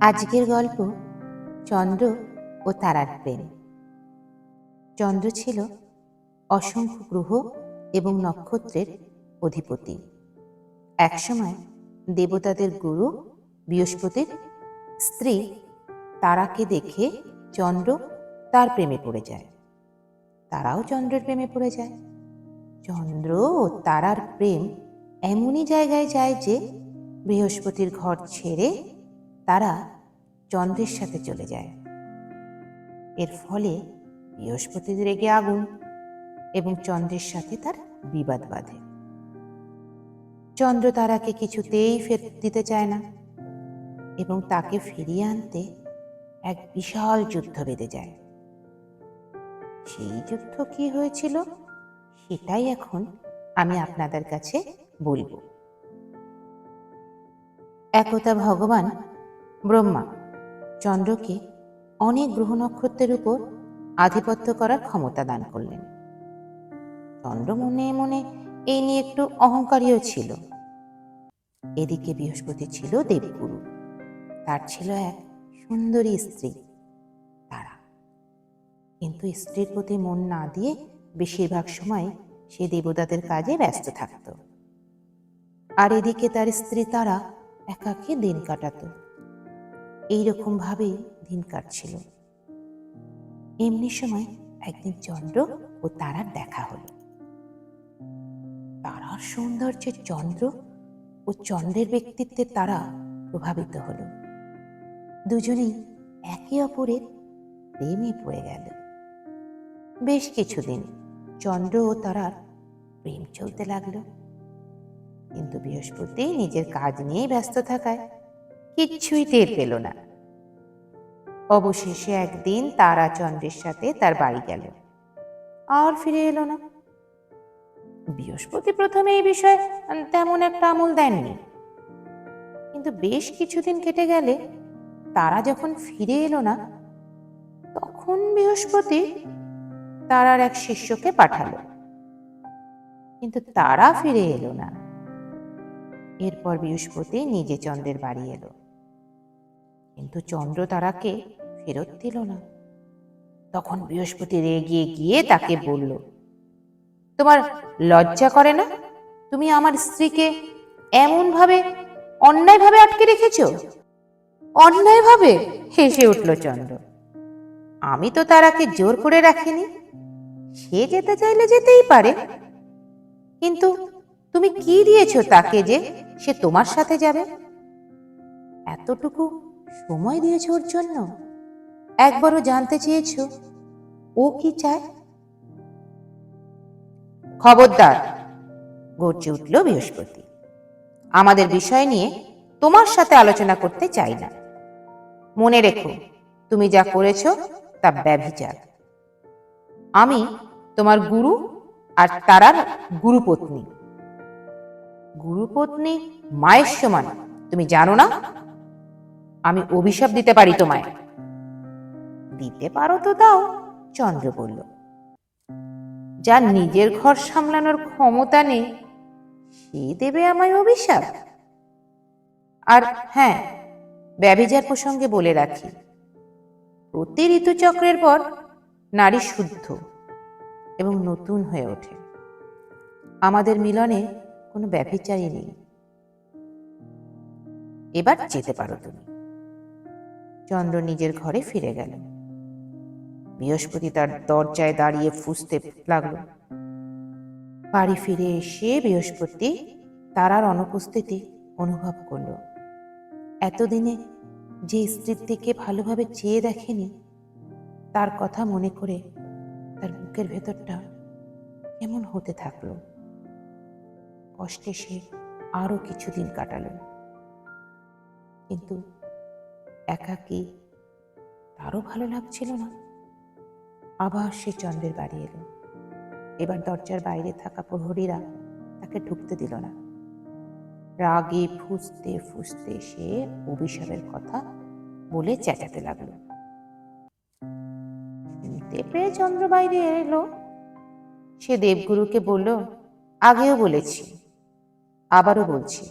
আজকের গল্প চন্দ্র ও তারার প্রেম। চন্দ্র ছিল অসংখ্য গ্রহ এবং নক্ষত্রের অধিপতি। একসময় দেবতাদের গুরু বৃহস্পতির স্ত্রী তারাকে দেখে চন্দ্র তার প্রেমে পড়ে যায়। তারাও চন্দ্রের প্রেমে পড়ে যায়। চন্দ্র ও তারার প্রেম এমনই জায়গায় যায় যে বৃহস্পতির ঘর ছেড়ে তারা চন্দ্রের সাথে চলে যায়। এর ফলে বৃহস্পতি রেগে আগুন এবং চন্দ্রের সাথে তার বিবাদ বাঁধে। চন্দ্র তারাকে কিছুতেই ফেরত দিতে চায় না এবং তাকে ফিরিয়ে আনতে এক বিশাল যুদ্ধ বেঁধে যায়। সেই যুদ্ধ কি হয়েছিল সেটাই এখন আমি আপনাদের কাছে বলব। একতা ভগবান ব্রহ্মা। চন্দ্রকে অনেক গ্রহ নক্ষত্রের উপর আধিপত্য করার ক্ষমতা দান করলেন। চন্দ্র মনে মনে এই নিয়ে একটু অহংকারীও ছিল। এদিকে বৃহস্পতি ছিল দেবগুরু। তার ছিল এক সুন্দরী স্ত্রী, তারা। কিন্তু স্ত্রীর প্রতি মন না দিয়ে বেশিরভাগ সময় সে দেবতাদের কাজে ব্যস্ত থাকত। আর এদিকে তার স্ত্রী তারা একাকী দিন কাটাতো। এইরকম ভাবেই দিন কাটছিল। এমনি সময় একদিন চন্দ্র ও তারার দেখা হলো। তারার সৌন্দর্যের চন্দ্র ও চন্দ্রের ব্যক্তিত্বে তারা প্রভাবিত হলো। দুজনেই একে অপরের প্রেমে পড়ে গেল। বেশ কিছুদিন চন্দ্র ও তারার প্রেম চলতে লাগল। কিন্তু বৃহস্পতি নিজের কাজ নিয়েই ব্যস্ত থাকায় কিচ্ছুই টের পেল না। অবশেষে একদিন তারা চন্দ্রের সাথে তার বাড়ি গেল। আর ফিরে এলো না। বৃহস্পতি প্রথমে এই বিষয়ে তেমন একটা আমল দেননি। কিন্তু বেশ কিছুদিন কেটে গেলে তারা যখন ফিরে এলো না, তখন বৃহস্পতি তারার এক শিষ্যকে পাঠালো। কিন্তু তারা ফিরে এলো না। এরপর বৃহস্পতি নিজে চন্দ্রের বাড়ি এলো। কিন্তু চন্দ্র তারাকে ফেরত দিল না। তখন বৃহস্পতি রেগে গিয়ে তাকে বলল, তোমার লজ্জা করে না? তুমি আমার স্ত্রীকে এমন ভাবে অন্যায় ভাবে আটকে রেখেছ? অন্যায় ভাবে হেসে উঠল চন্দ্র। আমি তো তারাকে জোর করে রাখিনি। সে যেতে চাইলে যেতেই পারে। কিন্তু তুমি কি দিয়েছ তাকে যে সে তোমার সাথে যাবে? এতটুকু সময় দিয়েছ ওর জন্য। একবারও জানতে চেয়েছো? ও কি চায়? খবরদার, গর্জে উঠল বৃহস্পতি। আমাদের বিষয় নিয়ে তোমার সাথে আলোচনা করতে চাই না। মনে রেখো, তুমি যা করেছ তা ব্যভিচার। আমি তোমার গুরু আর তারার গুরুপত্নী। গুরুপত্নী মায়ের সমান, তুমি জানো না? আমি অভিশাপ দিতে পারি তোমায়। দিতে পারো তো দাও চন্দ্র বলল। যার নিজের ঘর সামলানোর ক্ষমতা নেই সে দেবে আমায় অভিশাপ। আর হ্যাঁ ব্যভিচার প্রসঙ্গে বলে রাখি প্রতি ঋতুচক্রের পর নারী শুদ্ধ এবং নতুন হয়ে ওঠে। আমাদের মিলনে কোনো ব্যভিচারই নেই। এবার যেতে পারো তুমি। চন্দ্র নিজের ঘরে ফিরে গেল। বৃহস্পতি তার দরজায় দাঁড়িয়ে ফুসতে লাগল। বাড়ি ফিরে এসে বৃহস্পতি তারার অনুপস্থিতি অনুভব করল। এতদিনে যে স্ত্রীর দিকে ভালোভাবে চেয়ে দেখেনি, তার কথা মনে করে তার বুকের ভেতরটা কেমন হতে থাকল। কষ্টে সে আরও কিছুদিন কাটালো। কিন্তু একাকী, তারও ভালো লাগছিল না। আবার সে চন্দ্রের বাড়ি এলো। এবার দরজার বাইরে থাকা প্রহরীরা তাকে ঢুকতে দিল না। রাগে ফুসতে ফুসতে সে অভিশাপের কথা বলে চেঁচাতে লাগল। চন্দ্র বাইরে এলো? সে দেবগুরুকে বলল, আগেও বলেছি, আবারও বলছি,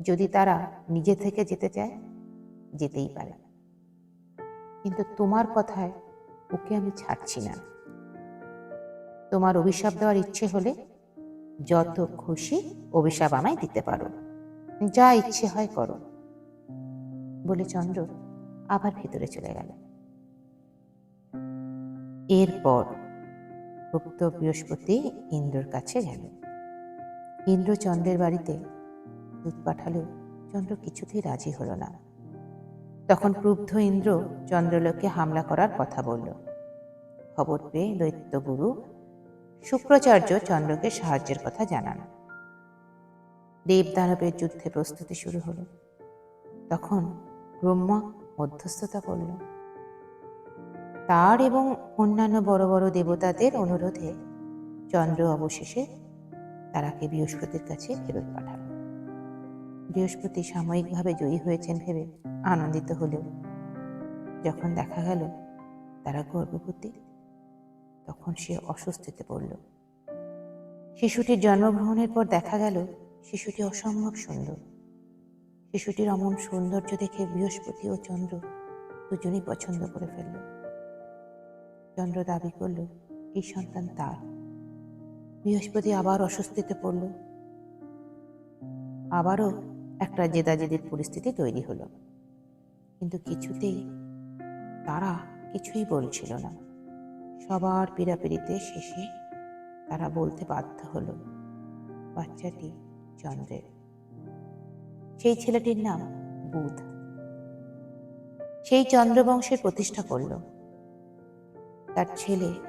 যদি তারা নিজে থেকে যেতে চায় যেতেই পারে। কিন্তু তোমার কথায় ওকে আমি ছাড়ছি না। তোমার অভিশাপ দেওয়ার ইচ্ছে হলে যত খুশি অভিশাপ আমায় দিতে পারো। যা ইচ্ছে হয় করো। বলে চন্দ্র আবার ভেতরে চলে গেল। এরপর গুপ্ত বৃহস্পতি ইন্দ্রর কাছে গেল। ইন্দ্র চন্দ্রের বাড়িতে দুধ পাঠালেও চন্দ্র কিছুতেই রাজি হলো না। তখন ক্রুব্ধ ইন্দ্র চন্দ্রলোককে হামলা করার কথা বলল। খবর পেয়ে দৈত্যগুরু শুক্রাচার্য চন্দ্রকে সাহায্যের কথা জানান। দেবদানবের যুদ্ধে প্রস্তুতি শুরু হলো। তখন ব্রহ্মা মধ্যস্থতা করল তার এবং অন্যান্য বড় বড় দেবতাদের অনুরোধে চন্দ্র অবশেষে তারাকে বৃহস্পতির কাছে ফেরত পাঠাল। বৃহস্পতি সাময়িকভাবে জয়ী হয়েছেন ভেবে আনন্দিত হলেও। যখন দেখা গেল তারা গর্ভবতী, তখন সে অস্বস্তিতে পড়ল। শিশুটির জন্মগ্রহণের পর দেখা গেল শিশুটি অসম্ভব সুন্দর। শিশুটির অমন সৌন্দর্য দেখে বৃহস্পতি ও চন্দ্র দুজনেই পছন্দ করে ফেলল। চন্দ্র দাবি করল, এই সন্তান তার। বৃহস্পতি আবার অস্বস্তিতে পড়ল। আবারও একটা জেদাজেদির পরিস্থিতি তৈরি হলো। কিন্তু কিছুতেই তারা কিছুই বলছিল না। সবার পীড়াপিড়িতে শেষে তারা বলতে বাধ্য হলো, বাচ্চাটি চন্দ্রের। সেই ছেলেটির নাম বুধ। সেই চন্দ্রবংশের প্রতিষ্ঠা করল। তার ছেলে